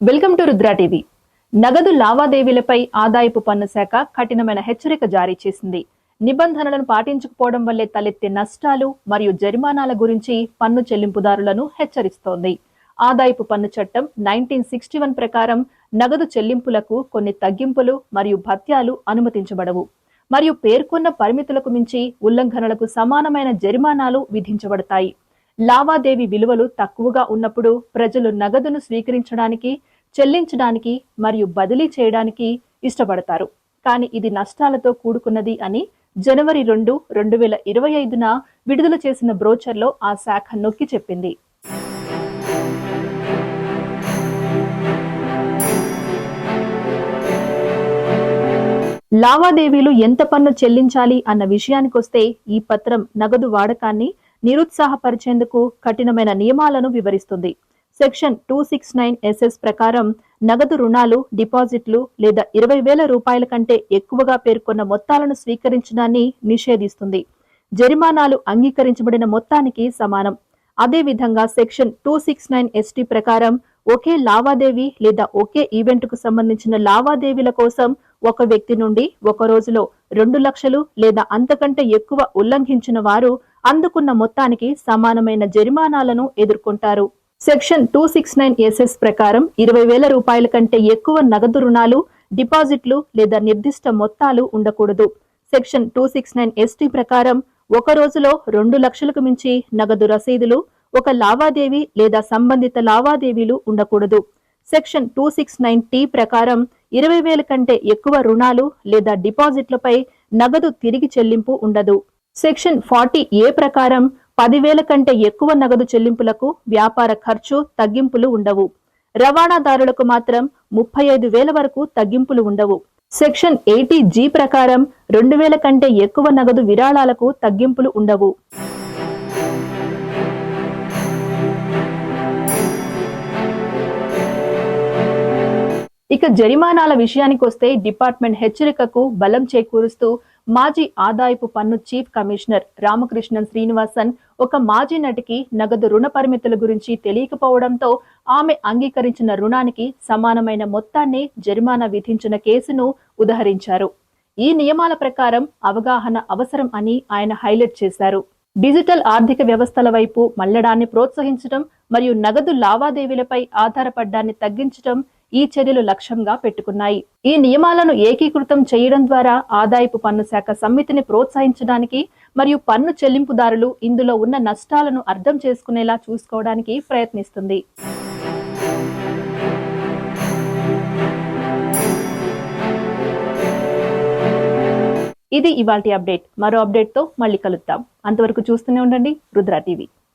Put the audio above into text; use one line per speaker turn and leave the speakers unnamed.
Welcome to Rudra TV. నగదు లావాదేవీలపై ఆదాయపు పన్ను శాఖ కఠినమైన హెచ్చరిక జారీ చేసింది. నిబంధనలను పాటించకపోవడం వల్లే తలెత్తే నష్టాలు మరియు జరిమానాల గురించి పన్ను చెల్లింపుదారులను హెచ్చరిస్తోంది. ఆదాయపు పన్ను చట్టం నైన్టీన్ సిక్స్టీ వన్ ప్రకారం నగదు చెల్లింపులకు కొన్ని తగ్గింపులు మరియు భత్యాలు అనుమతించబడవు. మరియు పేర్కొన్న పరిమితులకు మించి ఉల్లంఘనలకు సమానమైన జరిమానాలు విధించబడతాయి. లావాదేవీ విలువలు తక్కువగా ఉన్నప్పుడు ప్రజలు నగదును స్వీకరించడానికి చెల్లించడానికి మరియు బదిలీ చేయడానికి ఇష్టపడతారు. కానీ ఇది నష్టాలతో కూడుకున్నది అని జనవరి రెండు రెండు వేల ఇరవై ఐదున విడుదల చేసిన బ్రోచర్లో ఆ శాఖ నొక్కి చెప్పింది. లావాదేవీలు ఎంత పన్ను చెల్లించాలి అన్న విషయానికొస్తే ఈ పత్రం నగదు వాడకాన్ని నిరుత్సాహపరిచేందుకు కఠినమైన నియమాలను వివరిస్తుంది. Section two six nine SS ప్రకారం నగదు రుణాలు డిపాజిట్లు లేదా ఇరవై వేల రూపాయల కంటే ఎక్కువగా పేర్కొన్న మొత్తాలను స్వీకరించడాన్ని నిషేధిస్తుంది. జరిమానాలు అంగీకరించబడిన మొత్తానికి సమానం. అదేవిధంగా section two six nine ST ప్రకారం ఒకే లావాదేవీ లేదా ఒకే ఈవెంట్కు సంబంధించిన లావాదేవీల కోసం ఒక వ్యక్తి నుండి ఒక రోజులో రెండు లక్షలు లేదా అంతకంటే ఎక్కువ ఉల్లంఘించిన వారు అందుకున్న మొత్తానికి సమానమైన జరిమానాలను ఎదుర్కొంటారు. Section two six nine SS ప్రకారం ఇరవై వేల రూపాయల కంటే ఎక్కువ నగదు రుణాలు డిపాజిట్లు లేదా నిర్దిష్ట మొత్తాలు ఉండకూడదు. Section two six nine ST ప్రకారం ఒక రోజులో రెండు లక్షలకు మించి నగదు రసీదులు ఒక లావాదేవీ లేదా సంబంధిత లావాదేవీలు ఉండకూడదు. Section two six nine T ప్రకారం ఇరవై వేల కంటే ఎక్కువ రుణాలు లేదా డిపాజిట్లపై నగదు తిరిగి చెల్లింపు ఉండదు. సెక్షన్ ఫార్టీ ఏ ప్రకారం పదివేల కంటే ఎక్కువ నగదు చెల్లింపులకు వ్యాపార ఖర్చు తగ్గింపులు ఉండవు. రవాణాదారులకు మాత్రం ముప్పై ఐదు వేల వరకు తగ్గింపులు ఉండవు. సెక్షన్ ఎయిటీ జీ ప్రకారం రెండు వేల కంటే ఎక్కువ నగదు విరాళాలకు తగ్గింపులు ఉండవు. ఇక జరిమానాల విషయానికొస్తే డిపార్ట్మెంట్ హెచ్చరికకు బలం చేకూరుస్తూ మాజీ ఆదాయపు పన్ను చీఫ్ కమిషనర్ రామకృష్ణన్ శ్రీనివాసన్ ఒక మాజీ నటికి నగదు రుణ పరిమితుల గురించి తెలియకపోవడంతో ఆమె అంగీకరించిన రుణానికి సమానమైన మొత్తాన్ని జరిమానా విధించిన కేసును ఉదహరించారు. ఈ నియమాల ప్రకారం అవగాహన అవసరం అని ఆయన హైలైట్ చేశారు. డిజిటల్ ఆర్థిక వ్యవస్థల వైపు మళ్ళడాన్ని ప్రోత్సహించడం మరియు నగదు లావాదేవీలపై ఆధారపడ్డాన్ని తగ్గించడం ఈ చర్యలు లక్ష్యంగా పెట్టుకున్నాయి. ఈ నియమాలను ఏకీకృతం చేయడం ద్వారా ఆదాయపు పన్ను శాఖ సమ్మితిని ప్రోత్సహించడానికి మరియు పన్ను చెల్లింపుదారులు ఇందులో ఉన్న నష్టాలను అర్థం చేసుకునేలా చూసుకోవడానికి ప్రయత్నిస్తుంది. ఇది ఇవాల్టి అప్డేట్. మరో అప్డేట్తో మళ్ళీ కలుద్దాం. అంతవరకు చూస్తూనే ఉండండి. రుద్ర టీవీ.